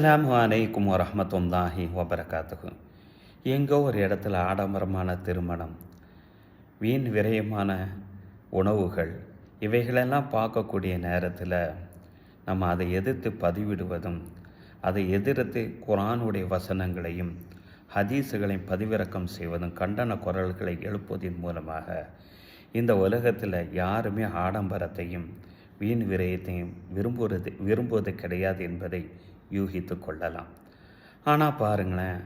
அஸ்ஸலாமு அலைக்கும் வரமத்துல்லாஹி வபரகாத்துகு எங்கோ ஒரு இடத்துல ஆடம்பரமான திருமணம் வீண் விரயமான உணவுகள் இவைகளெல்லாம் பார்க்கக்கூடிய நேரத்தில் நம்ம அதை எதிர்த்து பதிவிடுவதும் அதை எதிர்த்து குரானுடைய வசனங்களையும் ஹதீஸுகளையும் பதிவிறக்கம் செய்வதும் கண்டன குரல்களை எழுப்புவதன் மூலமாக இந்த உலகத்தில் யாருமே ஆடம்பரத்தையும் வீண் விரயத்தையும் விரும்புவது விரும்புவது கிடையாது என்பதை யூகித்து கொள்ளலாம். ஆனால் பாருங்களேன்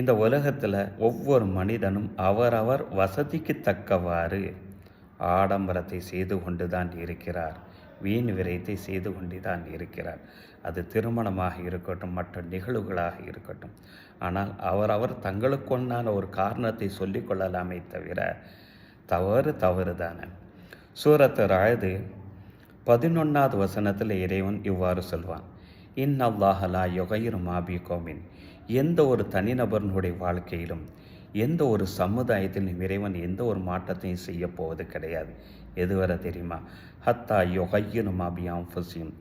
இந்த உலகத்தில் ஒவ்வொரு மனிதனும் அவரவர் வசதிக்கு தக்கவாறு ஆடம்பரத்தை செய்து கொண்டு தான் இருக்கிறார். வீண் விரயத்தை செய்து கொண்டு தான் இருக்கிறார். அது திருமணமாக இருக்கட்டும் மற்ற நிகழ்வுகளாக இருக்கட்டும். ஆனால் அவரவர் தங்களுக்கொண்டான ஒரு காரணத்தை சொல்லிக் கொள்ளலாமே தவிர தவறு தவறு தானே சூரத்து அழுது பதினொன்றாவது வசனத்தில் இறைவன் இவ்வாறு சொல்வான். இன் அல்லாஹலா யொகையிரு மாபி கோமின். எந்த ஒரு தனிநபர்னுடைய வாழ்க்கையிலும் எந்த ஒரு சமுதாயத்திலும் இறைவன் எந்த ஒரு மாற்றத்தையும் செய்ய போவது கிடையாது. எதுவரை தெரியுமா? ஹத்தா யொகையிரு மாபியாம் ஃபுசியும்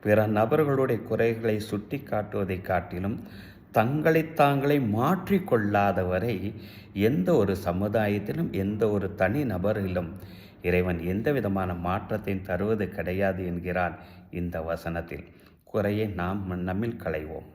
பிற நபர்களுடைய குறைகளை சுட்டி காட்டுவதை காட்டிலும் தங்களை தாங்களே மாற்றிக்கொள்ளாதவரை எந்த ஒரு சமுதாயத்திலும் எந்த ஒரு தனி நபரிலும் இறைவன் எந்த விதமான மாற்றத்தையும் தருவது கிடையாது என்கிறான் இந்த வசனத்தில். குறையை நாம் நம்மில் களைவோம்.